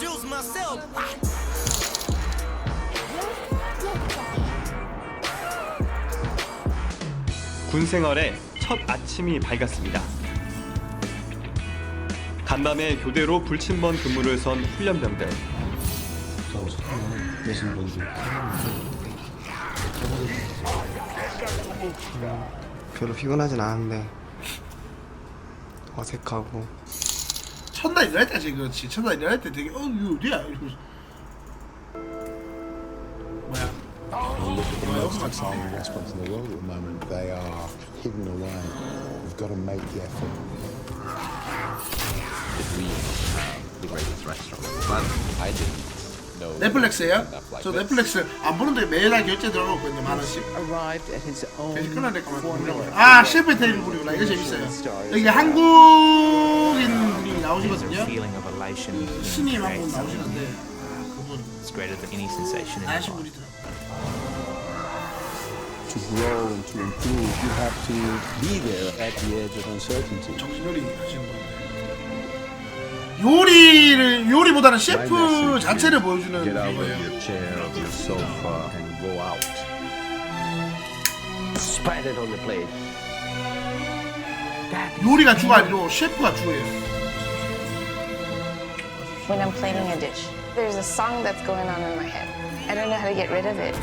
reintroduce myself. 군 생활의 첫 아침이 밝았습니다. 간밤에 교대로 불침번 근무를 선 훈련병들. 별로 피곤하진 않은데 어색하고 첫날 일할 때 지금 그렇지. 첫날 일할 때 되게 어 이거 어디야 이러면서 뭐야? 뭐야 여기 Most 같은데. exciting restaurants in the world at the moment. They are hidden away. We've got to make the effort. we have the greatest restaurant. But I didn't know. 넷플릭스예요? enough like 저. 넷플릭스 안 보는데 매달 결제 들어가고 있거든요 만 원씩. arrived at his own 계속 될것 같아. formula. 아 셰프 테이블 부리구나 이거 재밌어요. 여기 한국인 나오시거든요. feeling of elation 그 스님 한 분 나오시는데 아 그분 is greater than any sensation in your 아신 life. 분이더라고. to grow and to improve, you have to be there at the edge of uncertainty. 정신요리 하시는 분인데. 요리를 요리보다는 셰프 자체를 보여주는 Get out of 거예요. your chair, of your sofa, and go out. Spread it on the plate. 요리가 주가 아니고 셰프가 주예요. when I'm planning a dish. There's a song that's going on in my head. I don't know how to get rid of it.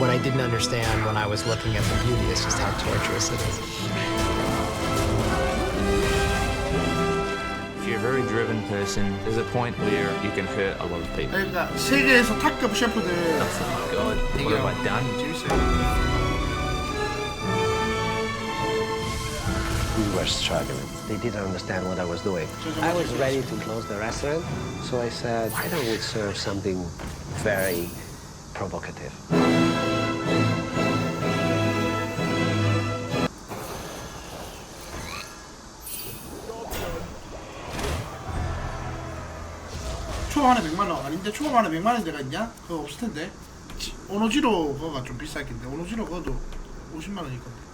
What I didn't understand when I was looking at the beauty is just how torturous it is. If you're a very driven person, there's a point where you can hurt a lot of people. Oh my god, what have I done? Were struggling. They didn't understand what I was doing. I was ready to close the restaurant, so I said, why don't we serve something very provocative? 하나 100만 원 아닌데 하나 100만 원 데가 있냐? 그거 없을 텐데. 지- 오노지로 그거가 좀 비싸긴데 오노지로 그거도 50만 원일 건데.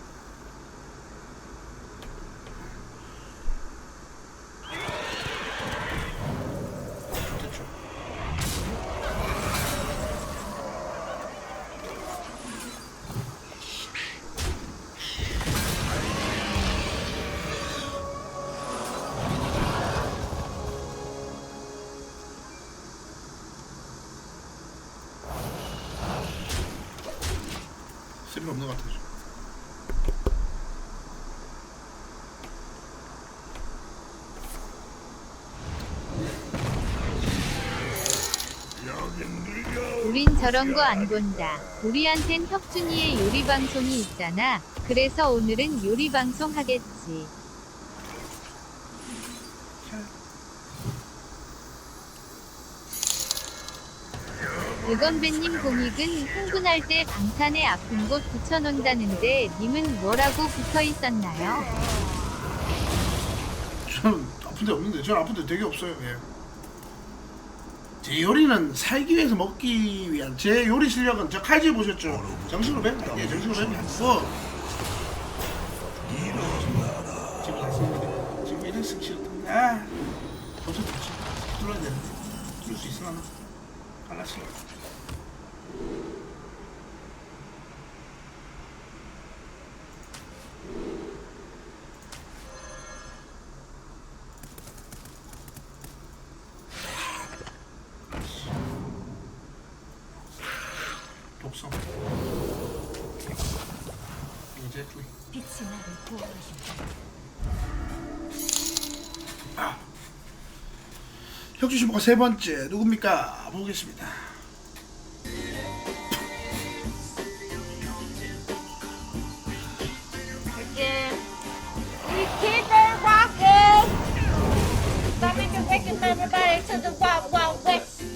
쓸일 없는 것 같아요. 우린 저런 거 안 본다. 우리한텐 혁준이의 요리 방송이 있잖아. 그래서 오늘은 요리 방송 하겠지. 의건배님 공익은 흥분할 때 방탄에 아픈 곳 붙여놓는다는데 님은 뭐라고 붙어 있었나요? 저는 아픈 데 없는데 저는 아픈 데 되게 없어요. 예. 제 요리는 살기 위해서 먹기 위한 제 요리 실력은 저 칼질 보셨죠? 정식으로 배웁니다. 예, 정식으로 배웁니다. 뭐 지금 싫다. 아, 벌써 다시 뚫어야 되는데 뚫을 수 있으나? 하나씩. 독성. 이제 좀 빛이 나를 보호하신다. 아. 혁주 씨보가 세 번째 누굽니까? 보겠습니다. We keep it rocking. Let me just welcome everybody to the Wild Wild West.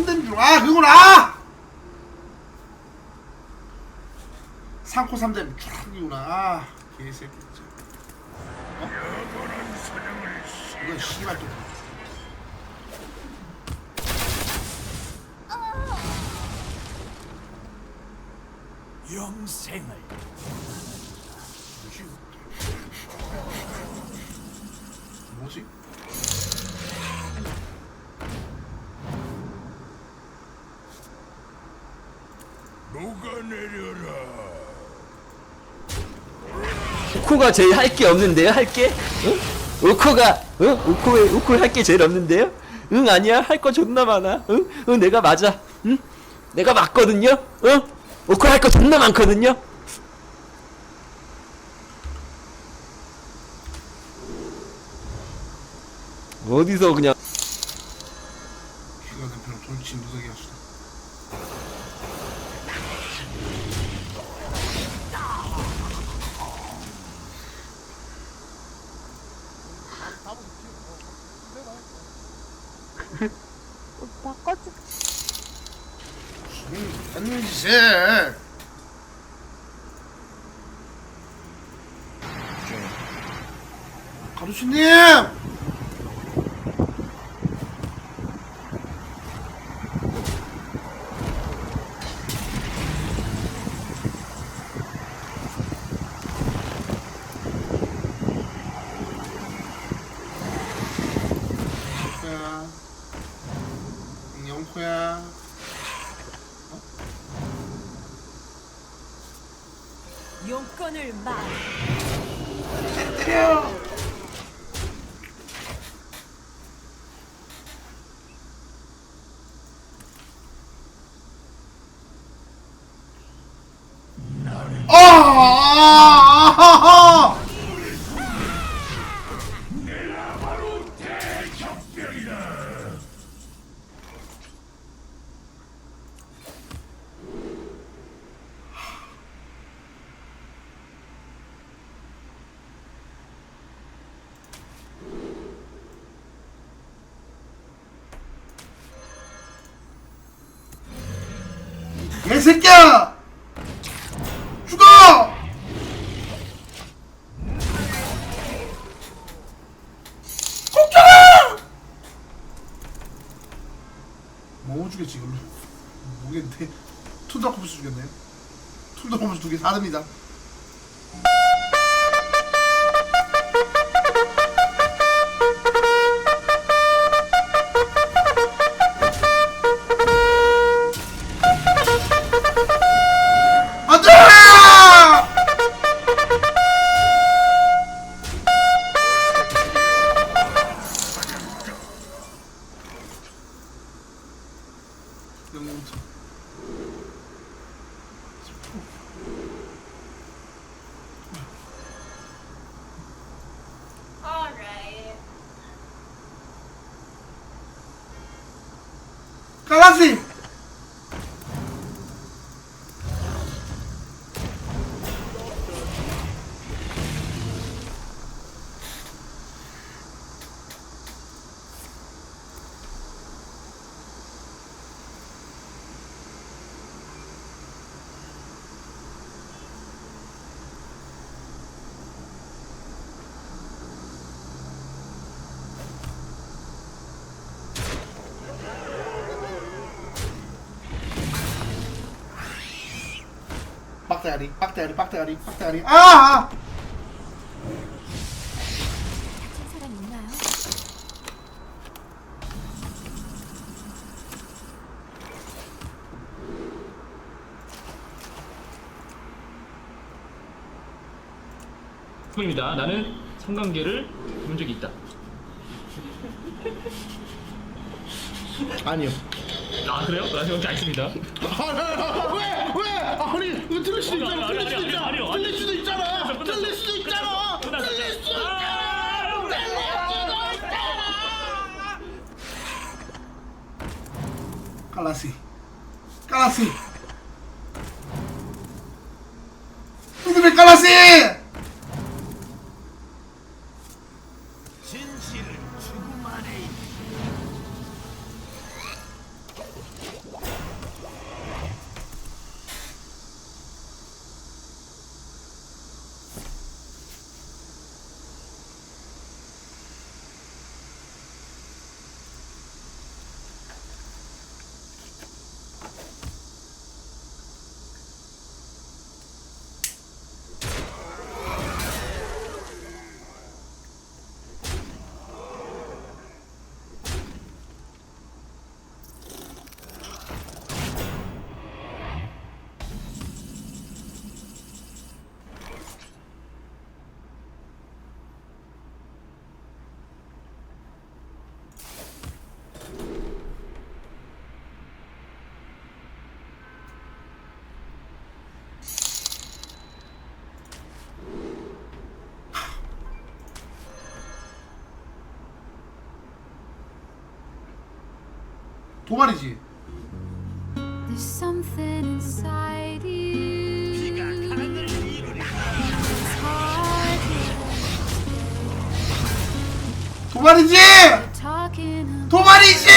삼등중 아 그거구나 상코 3댐 쫙이구나. 아 개새끼 어? 이건 씨발 또. 영생을 뭐지? 녹아내려라. 우코가 제일 할 게 없는데요? 할 게? 응? 우코가 응? 우코에 우코 할게 제일 없는데요? 응 아니야 할 거 존나 많아. 응? 응 내가 맞아. 응? 내가 맞거든요. 응? 우코 할 거 존나 많거든요. 어디서 그냥 귀가 대표로 돌진 무더기 하시다 오빠 꺼지. 하는 짓에 영코야 영코야. 용건을 막. 때려 아! 개새끼야! 죽어! 걱정아! 뭐 주겠지 이걸로 모르겠는데 툰드라코프스 주겠네 툰드라코프스 두개 사릅니다 영웅부터 Alright. 갈라 빡대가리 빡대가리 빡대가리 빡대가리 아! 아! 사람 있나요? 입니다. 나는 성관계를 본 적이 있다. 아니요 아 그래요? 나 그렇지 않습니다. 왜? 왜? 아니 이거 수도 있잖아 아니, 들릴 아니, 수도 아니, 있잖아 아니, 들릴 수도 있잖아 끝났어, 끝났어. 들릴 수도 있잖아 끝났어, 들릴 끝났어. 수도 있잖아 수도 있잖아 깔라시 깔라시 이들의 깔라시 도발이지 There's something inside you. 비가 하늘 이루리. It's hard 도발이지 talking 도발이지